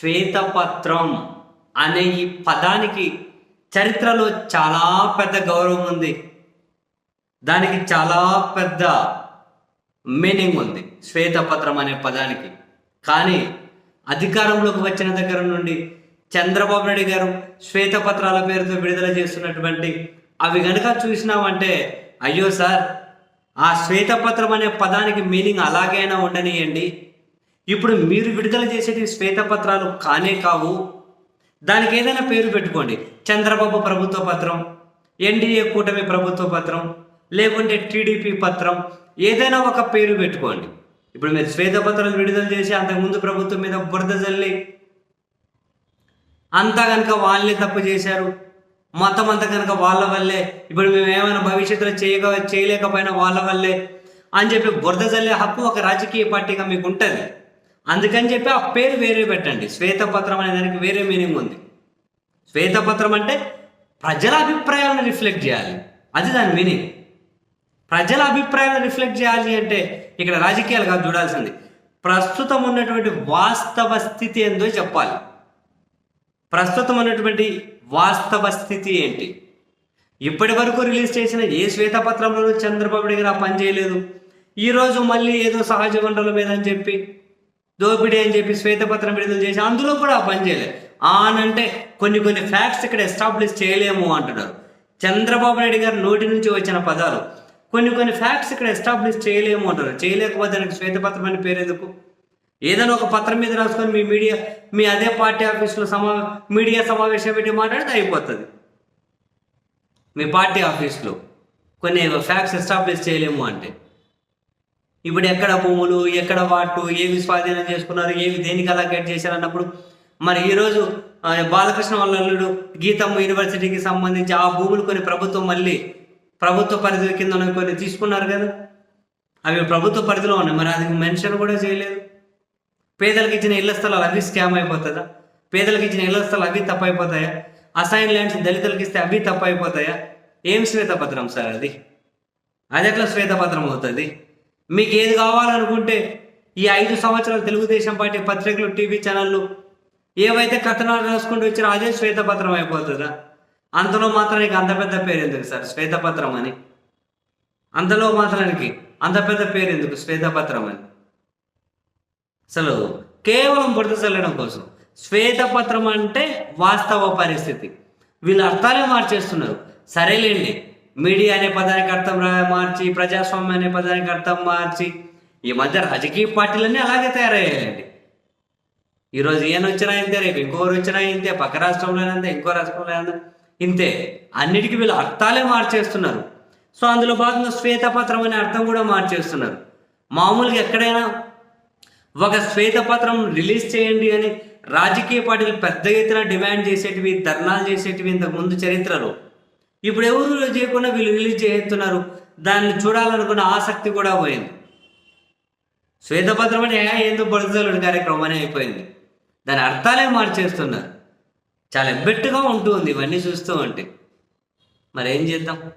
శ్వేతపత్రం అనే ఈ పదానికి చరిత్రలో చాలా పెద్ద గౌరవం ఉంది. దానికి చాలా పెద్ద మీనింగ్ ఉంది శ్వేతపత్రం అనే పదానికి. కానీ అధికారంలోకి వచ్చిన దగ్గర నుండి చంద్రబాబు నాయుడు గారు శ్వేతపత్రాల పేరుతో విడుదల చేస్తున్నటువంటి అవి కనుక చూసినామంటే అయ్యో సార్ ఆ శ్వేతపత్రం అనే పదానికి మీనింగ్ అలాగైనా ఉండనియండి. ఇప్పుడు మీరు విడుదల చేసేటి శ్వేతపత్రాలు కానే కావు. దానికి ఏదైనా పేరు పెట్టుకోండి. చంద్రబాబు ప్రభుత్వ పత్రం ఎన్డీఏ కూటమి ప్రభుత్వ పత్రం లేకుంటే టీడీపీ పత్రం ఏదైనా ఒక పేరు పెట్టుకోండి. ఇప్పుడు మీరు శ్వేతపత్రాలు విడుదల చేసి అంతకుముందు ప్రభుత్వం మీద బురద జల్లి అంతా కనుక వాళ్ళే తప్పు చేశారు. మొత్తం అంతా కనుక వాళ్ళ వల్లే. ఇప్పుడు మేము ఏమైనా భవిష్యత్తులో చేయక చేయలేకపోయినా వాళ్ళ వల్లే అని చెప్పి బురద జల్లే హక్కు ఒక రాజకీయ పార్టీగా మీకు ఉంటుంది. అందుకని చెప్పి ఆ పేరు వేరే పెట్టండి. శ్వేతపత్రం అనే దానికి వేరే మీనింగ్ ఉంది. శ్వేతపత్రం అంటే ప్రజల అభిప్రాయాలను రిఫ్లెక్ట్ చేయాలి. అది దాని మీనింగ్. ప్రజల అభిప్రాయాలను రిఫ్లెక్ట్ చేయాలి అంటే ఇక్కడ రాజకీయాలు కాదు చూడాల్సింది. ప్రస్తుతం ఉన్నటువంటి వాస్తవ స్థితి ఏందో చెప్పాలి. ప్రస్తుతం ఉన్నటువంటి వాస్తవ స్థితి ఏంటి? ఇప్పటి వరకు రిలీజ్ చేసిన ఏ శ్వేతపత్రంలోనూ చంద్రబాబు నాయుడు గారు ఆ పని చేయలేదు. ఈరోజు మళ్ళీ ఏదో సహజ వనరుల మీద అని చెప్పి దోపిడీ అని చెప్పి శ్వేతపత్రం విడుదల చేసి అందులో కూడా ఆ పని చేయలేదు. ఆన్ అంటే కొన్ని కొన్ని ఫ్యాక్ట్స్ ఇక్కడ ఎస్టాబ్లిష్ చేయలేము అంటున్నారు. చంద్రబాబు నాయుడు గారి నోటి నుంచి వచ్చిన పదాలు. కొన్ని కొన్ని ఫ్యాక్ట్స్ ఇక్కడ ఎస్టాబ్లిష్ చేయలేము అంటారు చేయలేకపోతే దానికి శ్వేతపత్రం అని పేరు ఎందుకు? ఏదైనా ఒక పత్రం మీద రాసుకొని మీ మీడియా మీ అదే పార్టీ ఆఫీసులో సమా మీడియా సమావేశం పెట్టి మాట్లాడితే అయిపోతుంది. మీ పార్టీ ఆఫీస్లో కొన్ని ఫ్యాక్ట్స్ ఎస్టాబ్లిష్ చేయలేము అంటే. ఇప్పుడు ఎక్కడ భూములు ఎక్కడ వాటు ఏవి స్వాధీనం చేసుకున్నారు ఏవి దేనికి అలకేట్ చేశారు అన్నప్పుడు మరి ఈరోజు బాలకృష్ణ వాళ్ళ గీతమ్మ యూనివర్సిటీకి సంబంధించి ఆ భూములు కొన్ని ప్రభుత్వం మళ్ళీ ప్రభుత్వ పరిధి కింద కొన్ని తీసుకున్నారు కదా. అవి ప్రభుత్వ పరిధిలో ఉన్నాయి. మరి అది మెన్షన్ కూడా చేయలేదు. పేదలకు ఇచ్చిన ఇళ్ళ స్థలాలు అవి స్కామ్ అయిపోతుందా పేదలకు ఇచ్చిన ఇళ్ళ స్థలాలు అవి తప్పైపోతాయా? అసైన్ ల్యాండ్స్ దళితులకు ఇస్తే అవి తప్పైపోతాయా? ఏం శ్వేతపత్రం సార్ అది? అది ఎట్లా శ్వేతపత్రం అవుతుంది? మీకు ఏది కావాలనుకుంటే ఈ ఐదు సంవత్సరాలు తెలుగుదేశం పార్టీ పత్రికలు టీవీ ఛానళ్ళు ఏవైతే కథనాలు రాసుకుంటూ వచ్చారో అదే శ్వేతపత్రం అయిపోతుందా? అంతలో మాత్రానికి అంత పెద్ద పేరు ఎందుకు సార్? శ్వేతపత్రం అని. అంతలో మాత్రానికి అంత పెద్ద పేరు ఎందుకు శ్వేతపత్రం అని? అసలు కేవలం బుడత చల్లడం కోసం. శ్వేతపత్రం అంటే వాస్తవ పరిస్థితి. వీళ్ళు అర్థాలే మార్చేస్తున్నారు. సరేలేండి. మీడియా అనే పదానికి అర్థం మార్చి ప్రజాస్వామ్యం అనే పదానికి అర్థం మార్చి. ఈ మధ్య రాజకీయ పార్టీలన్నీ అలాగే తయారయ్యాయండి. ఈరోజు ఈయన వచ్చినా ఇంతే రేపు ఇంకోరు వచ్చినా ఇంతే పక్క రాష్ట్రంలోనంతే ఇంకో రాష్ట్రంలోనంతే ఇంతే. అన్నిటికీ వీళ్ళు అర్థాలే మార్చేస్తున్నారు. సో అందులో భాగంగా శ్వేతపత్రం అనే అర్థం కూడా మార్చేస్తున్నారు. మామూలుగా ఎక్కడైనా ఒక శ్వేతపత్రం రిలీజ్ చేయండి అని రాజకీయ పార్టీలు పెద్ద ఎత్తున డిమాండ్ చేసేటివి ధర్నాలు చేసేటివి ఇంతకు ముందు చరిత్రలో ఇప్పుడు ఎవరు చేయకుండా వీళ్ళు రిలీజ్ చేస్తున్నారు? దాన్ని చూడాలనుకున్న ఆసక్తి కూడా పోయింది. శ్వేతపత్రం అనే ఏందో బడుదలుడు కార్యక్రమం అని అయిపోయింది. దాని అర్థాలే మార్చేస్తున్నారు. చాలా ఎబ్బెట్టుగా ఉంటుంది ఇవన్నీ చూస్తూ ఉంటే. మరేం చేద్దాం?